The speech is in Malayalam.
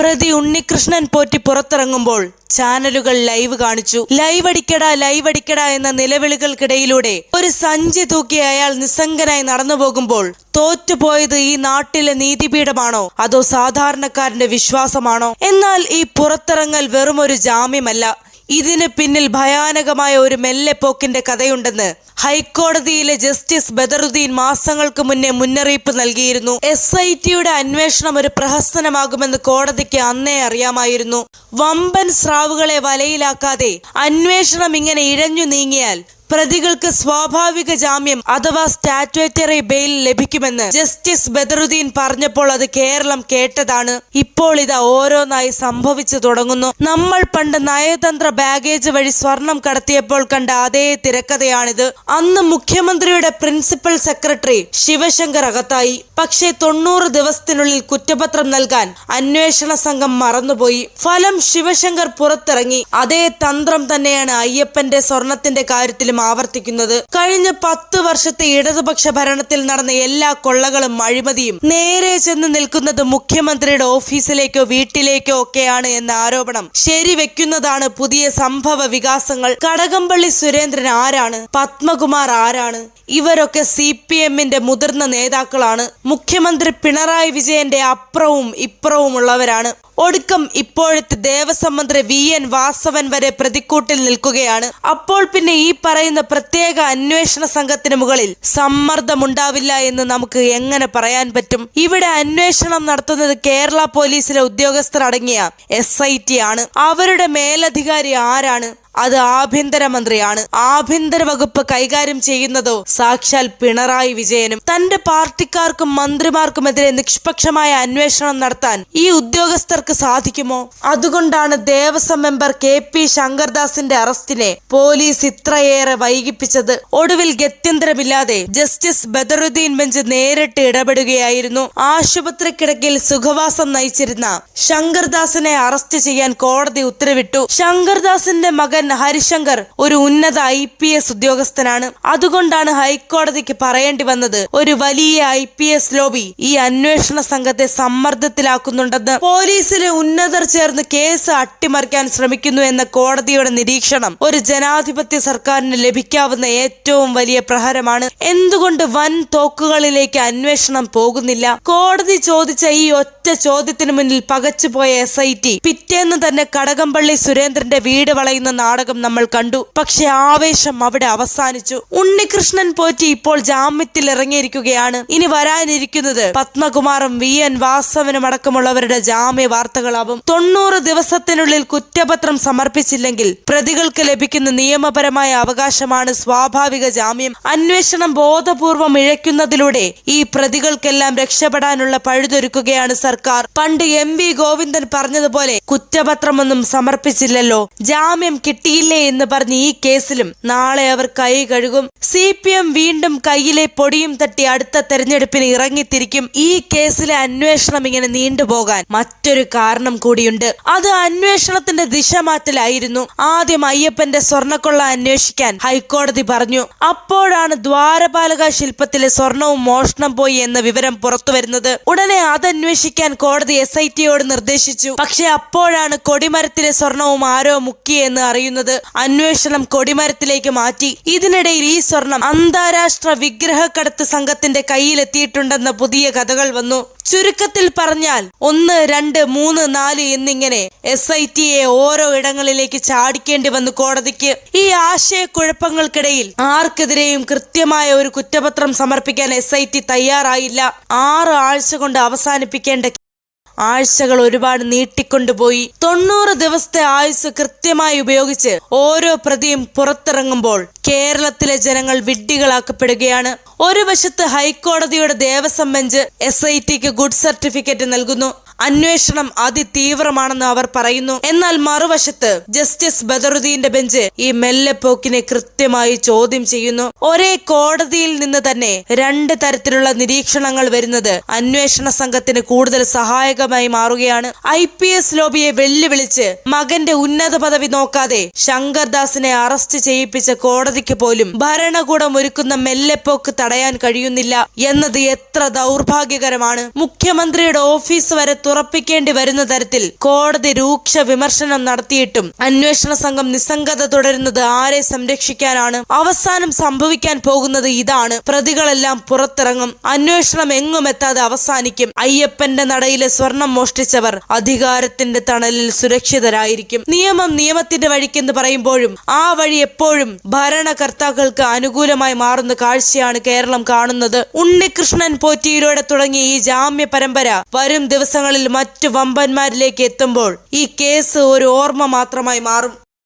പ്രതി ഉണ്ണികൃഷ്ണൻ പോറ്റി പുറത്തിറങ്ങുമ്പോൾ ചാനലുകൾ ലൈവ് കാണിച്ചു. ലൈവ് അടിക്കട ലൈവ് അടിക്കട എന്ന നിലവിളികൾക്കിടയിലൂടെ ഒരു സഞ്ചി തൂക്കി അയാൾ നിസ്സംഗനായി നടന്നു പോകുമ്പോൾ തോറ്റുപോയത് ഈ നാട്ടിലെ നീതിപീഠമാണോ? അതോ സാധാരണക്കാരന്റെ വിശ്വാസമാണോ? എന്നാൽ ഈ പുറത്തിറങ്ങൽ വെറും ഒരു ജാമ്യമല്ല. ഇതിന് പിന്നിൽ ഭയാനകമായ ഒരു മെല്ലെപ്പോക്കിന്റെ കഥയുണ്ടെന്ന് ഹൈക്കോടതിയിലെ ജസ്റ്റിസ് ബദറുദ്ദീൻ മാസങ്ങൾക്ക് മുന്നേ മുന്നറിയിപ്പ് നൽകിയിരുന്നു. എസ് ഐ ടിയുടെ അന്വേഷണം ഒരു പ്രഹസനമാകുമെന്ന് കോടതിക്ക് അന്നേ അറിയാമായിരുന്നു. വമ്പൻ സ്രാവുകളെ വലയിലാക്കാതെ അന്വേഷണം ഇങ്ങനെ ഇഴഞ്ഞു നീങ്ങിയാൽ പ്രതികൾക്ക് സ്വാഭാവിക ജാമ്യം അഥവാ സ്റ്റാറ്റ്യൂറ്ററി ബെയിൽ ലഭിക്കുമെന്ന് ജസ്റ്റിസ് ബദറുദ്ദീൻ പറഞ്ഞപ്പോൾ അത് കേരളം കേട്ടതാണ്. ഇപ്പോൾ ഇത് ഓരോന്നായി സംഭവിച്ചു തുടങ്ങുന്നു. നമ്മൾ പണ്ട് നയതന്ത്ര ബാഗേജ് വഴി സ്വർണം കടത്തിയപ്പോൾ കണ്ട അതേ തിരക്കഥയാണിത്. അന്ന് മുഖ്യമന്ത്രിയുടെ പ്രിൻസിപ്പൽ സെക്രട്ടറി ശിവശങ്കർ അകത്തായി. പക്ഷേ തൊണ്ണൂറ് ദിവസത്തിനുള്ളിൽ കുറ്റപത്രം നൽകാൻ അന്വേഷണ സംഘം മറന്നുപോയി. ഫലം ശിവശങ്കർ പുറത്തിറങ്ങി. അതേ തന്ത്രം തന്നെയാണ് അയ്യപ്പന്റെ സ്വർണത്തിന്റെ കാര്യത്തിലും ആവർത്തിക്കുന്നത്. കഴിഞ്ഞ പത്ത് വർഷത്തെ ഇടതുപക്ഷ ഭരണത്തിൽ നടന്ന എല്ലാ കൊള്ളകളും അഴിമതിയും നേരെ ചെന്ന് നിൽക്കുന്നത് മുഖ്യമന്ത്രിയുടെ ഓഫീസിലേക്കോ വീട്ടിലേക്കോ ഒക്കെയാണ് എന്ന ആരോപണം. ശരിവെക്കുന്നതാണ് പുതിയ സംഭവ വികാസങ്ങൾ. കടകംപള്ളി സുരേന്ദ്രൻ ആരാണ്? പത്മകുമാർ ആരാണ്? ഇവരൊക്കെ സി പി എമ്മിന്റെ മുതിർന്ന നേതാക്കളാണ്. മുഖ്യമന്ത്രി പിണറായി വിജയന്റെ അപ്പുറവും ഇപ്പുറവുമുള്ളവരാണ്. ഒടുക്കം ഇപ്പോഴത്തെ ദേവസ്വം മന്ത്രി വി എൻ വാസവൻ വരെ പ്രതിക്കൂട്ടിൽ നിൽക്കുകയാണ്. അപ്പോൾ പിന്നെ ഈ പറയുന്ന പ്രത്യേക അന്വേഷണ സംഘത്തിന് മുകളിൽ സമ്മർദ്ദമുണ്ടാവില്ല എന്ന് നമുക്ക് എങ്ങനെ പറയാൻ പറ്റും? ഇവിടെ അന്വേഷണം നടത്തുന്നത് കേരള പോലീസിലെ ഉദ്യോഗസ്ഥർ അടങ്ങിയ എസ് ആണ്. അവരുടെ മേലധികാരി ആരാണ്? അത് ആഭ്യന്തരമന്ത്രിയാണ്. ആഭ്യന്തര വകുപ്പ് കൈകാര്യം ചെയ്യുന്നതോ സാക്ഷാൽ പിണറായി വിജയനും തന്റെ പാർട്ടിക്കാർക്കും മന്ത്രിമാർക്കുമെതിരെ നിഷ്പക്ഷമായ അന്വേഷണം നടത്താൻ ഈ ഉദ്യോഗസ്ഥർക്ക് സാധിക്കുമോ? അതുകൊണ്ടാണ് ദേവസ്വം മെമ്പർ കെ പി ശങ്കർദാസിന്റെ അറസ്റ്റിനെ പോലീസ് ഇത്രയേറെ വൈകിപ്പിച്ചത്. ഒടുവിൽ ഗത്യന്തരമില്ലാതെ ജസ്റ്റിസ് ബദറുദ്ദീൻ ബെഞ്ച് നേരിട്ട് ഇടപെടുകയായിരുന്നു. ആശുപത്രി കിടക്കയിൽ സുഖവാസം നയിച്ചിരുന്ന ശങ്കർദാസിനെ അറസ്റ്റ് ചെയ്യാൻ കോടതി ഉത്തരവിട്ടു. ശങ്കർദാസിന്റെ മകൻ ഹരിശങ്കർ ഒരു ഉന്നത ഐ പി എസ് ഉദ്യോഗസ്ഥനാണ്. അതുകൊണ്ടാണ് ഹൈക്കോടതിക്ക് പറയേണ്ടി വന്നത് ഒരു വലിയ ഐ പി എസ് ലോബി ഈ അന്വേഷണ സംഘത്തെ സമ്മർദ്ദത്തിലാക്കുന്നുണ്ടെന്ന്. പോലീസിലെ ഉന്നതർ ചേർന്ന് കേസ് അട്ടിമറിക്കാൻ ശ്രമിക്കുന്നു എന്ന കോടതിയുടെ നിരീക്ഷണം ഒരു ജനാധിപത്യ സർക്കാരിന് ലഭിക്കാവുന്ന ഏറ്റവും വലിയ പ്രഹരമാണ്. എന്തുകൊണ്ട് വൻ തോക്കുകളിലേക്ക് അന്വേഷണം പോകുന്നില്ല? കോടതി ചോദിച്ച ഈ ഒറ്റ ചോദ്യത്തിന് മുന്നിൽ പകച്ചുപോയ എസ് ഐ ടി പിറ്റേന്ന് തന്നെ കടകംപള്ളി സുരേന്ദ്രന്റെ വീട് വളയുന്ന നാടകം നമ്മൾ കണ്ടു. പക്ഷെ ആവേശം അവിടെ അവസാനിച്ചു. ഉണ്ണികൃഷ്ണൻ പോറ്റി ഇപ്പോൾ ജാമ്യത്തിൽ ഇറങ്ങിയിരിക്കുകയാണ്. ഇനി വരാനിരിക്കുന്നത് പത്മകുമാറും വി. എൻ. വാസവനും അടക്കമുള്ളവരുടെ ജാമ്യ വാർത്തകളാവും. തൊണ്ണൂറ് ദിവസത്തിനുള്ളിൽ കുറ്റപത്രം സമർപ്പിച്ചില്ലെങ്കിൽ പ്രതികൾക്ക് ലഭിക്കുന്ന നിയമപരമായ അവകാശമാണ് സ്വാഭാവിക ജാമ്യം. അന്വേഷണം ബോധപൂർവം ഇഴയ്ക്കുന്നതിലൂടെ ഈ പ്രതികൾക്കെല്ലാം രക്ഷപ്പെടാനുള്ള പഴുതൊരുക്കുകയാണ് സർക്കാർ. പണ്ട് എം വി ഗോവിന്ദൻ പറഞ്ഞതുപോലെ കുറ്റപത്രമൊന്നും സമർപ്പിച്ചില്ലല്ലോ. ജാമ്യം കിട്ടിയില്ലേ എന്ന് പറഞ്ഞ് ഈ കേസിലും നാളെ അവർ കൈ കഴുകും. സി പി എം വീണ്ടും കയ്യിലെ പൊടിയും തട്ടി അടുത്ത തെരഞ്ഞെടുപ്പിന് ഇറങ്ങിത്തിരിക്കും. ഈ കേസിലെ അന്വേഷണം ഇങ്ങനെ നീണ്ടുപോകാൻ മറ്റൊരു കാരണം കൂടിയുണ്ട്. അത് അന്വേഷണത്തിന്റെ ദിശ മാറ്റലായിരുന്നു ആദ്യം അയ്യപ്പന്റെ സ്വർണക്കൊള്ള അന്വേഷിക്കാൻ ഹൈക്കോടതി പറഞ്ഞു. അപ്പോഴാണ് ദ്വാരപാലക ശില്പത്തിലെ സ്വർണവും മോഷണം പോയി എന്ന വിവരം പുറത്തുവരുന്നത്. ഉടനെ അതന്വേഷിക്കാൻ കോടതി എസ് ഐ ടിയോട് നിർദ്ദേശിച്ചു. പക്ഷെ അപ്പോഴാണ് കൊടിമരത്തിലെ സ്വർണവും ആരോ മുക്കിയെന്ന് അറിയുന്നത്. അന്വേഷണം കൊടിമരത്തിലേക്ക് മാറ്റി. ഇതിനിടയിൽ ഈ സ്വർണം അന്താരാഷ്ട്ര വിഗ്രഹക്കടത്ത് സംഘത്തിന്റെ കയ്യിലെത്തിയിട്ടുണ്ടെന്ന പുതിയ കഥകൾ വന്നു. ചുരുക്കത്തിൽ പറഞ്ഞാൽ ഒന്ന് രണ്ട് മൂന്ന് നാല് എന്നിങ്ങനെ എസ് ഐ ടിയെ ഓരോ ഇടങ്ങളിലേക്ക് ചാടിക്കേണ്ടി വന്നു കോടതിക്ക്. ഈ ആശയക്കുഴപ്പങ്ങൾക്കിടയിൽ ആർക്കെതിരെയും കൃത്യമായ ഒരു കുറ്റപത്രം സമർപ്പിക്കാൻ എസ് ഐ ടി തയ്യാറായില്ല. ആറ് ആഴ്ച കൊണ്ട് അവസാനിപ്പിക്കേണ്ട ആഴ്ചകൾ ഒരുപാട് നീട്ടിക്കൊണ്ടുപോയി. തൊണ്ണൂറ് ദിവസത്തെ ആയുസ് കൃത്യമായി ഉപയോഗിച്ച് ഓരോ പ്രതിയും പുറത്തിറങ്ങുമ്പോൾ കേരളത്തിലെ ജനങ്ങൾ വിഡ്ഢികളാക്കപ്പെടുകയാണ്. ഒരു വശത്ത് ഹൈക്കോടതിയുടെ ദേവസ്വം ബെഞ്ച് എസ് ഐ ടിക്ക് ഗുഡ് സർട്ടിഫിക്കറ്റ് നൽകുന്നു. അന്വേഷണം അതിതീവ്രമാണെന്ന് അവർ പറയുന്നു. എന്നാൽ മറുവശത്ത് ജസ്റ്റിസ് ബദറുദ്ദീന്റെ ബെഞ്ച് ഈ മെല്ലെപ്പോക്കിനെ കൃത്യമായി ചോദ്യം ചെയ്യുന്നു. ഒരേ കോടതിയിൽ നിന്ന് തന്നെ രണ്ട് തരത്തിലുള്ള നിരീക്ഷണങ്ങൾ വരുന്നത് അന്വേഷണ സംഘത്തിന് കൂടുതൽ സഹായകമായി മാറുകയാണ്. ഐ പി എസ് ലോബിയെ വെല്ലുവിളിച്ച് മകന്റെ ഉന്നത പദവി നോക്കാതെ ശങ്കർദാസിനെ അറസ്റ്റ് ചെയ്യിപ്പിച്ച കോടതിക്ക് പോലും ഭരണകൂടം ഒരുക്കുന്ന മെല്ലെപ്പോക്ക് തടയാൻ കഴിയുന്നില്ല എന്നത് എത്ര ദൗർഭാഗ്യകരമാണ്. മുഖ്യമന്ത്രിയുടെ ഓഫീസ് വരെ തുറപ്പിക്കേണ്ടി വരുന്ന തരത്തിൽ കോടതി രൂക്ഷ വിമർശനം നടത്തിയിട്ടും അന്വേഷണ സംഘം നിസ്സംഗത തുടരുന്നത് ആരെ സംരക്ഷിക്കാനാണ് അവസാനം സംഭവിക്കാൻ പോകുന്നത് ഇതാണ്. പ്രതികളെല്ലാം പുറത്തിറങ്ങും. അന്വേഷണം എങ്ങും എത്താതെ അവസാനിക്കും. അയ്യപ്പന്റെ നടയിലെ സ്വർണം മോഷ്ടിച്ചവർ അധികാരത്തിന്റെ തണലിൽ സുരക്ഷിതരായിരിക്കും. നിയമം നിയമത്തിന്റെ വഴിക്കെന്ന് പറയുമ്പോഴും ആ വഴി എപ്പോഴും ഭരണകർത്താക്കൾക്ക് അനുകൂലമായി മാറുന്ന കാഴ്ചയാണ് കേരളം കാണുന്നത്. ഉണ്ണികൃഷ്ണൻ പോറ്റിയിലൂടെ തുടങ്ങിയ ഈ ജാമ്യ പരമ്പര വരും ദിവസങ്ങളിൽ മറ്റു വമ്പന്മാരിലേക്ക് എത്തുമ്പോൾ ഈ കേസ് ഒരു ഓർമ്മ മാത്രമായി മാറും.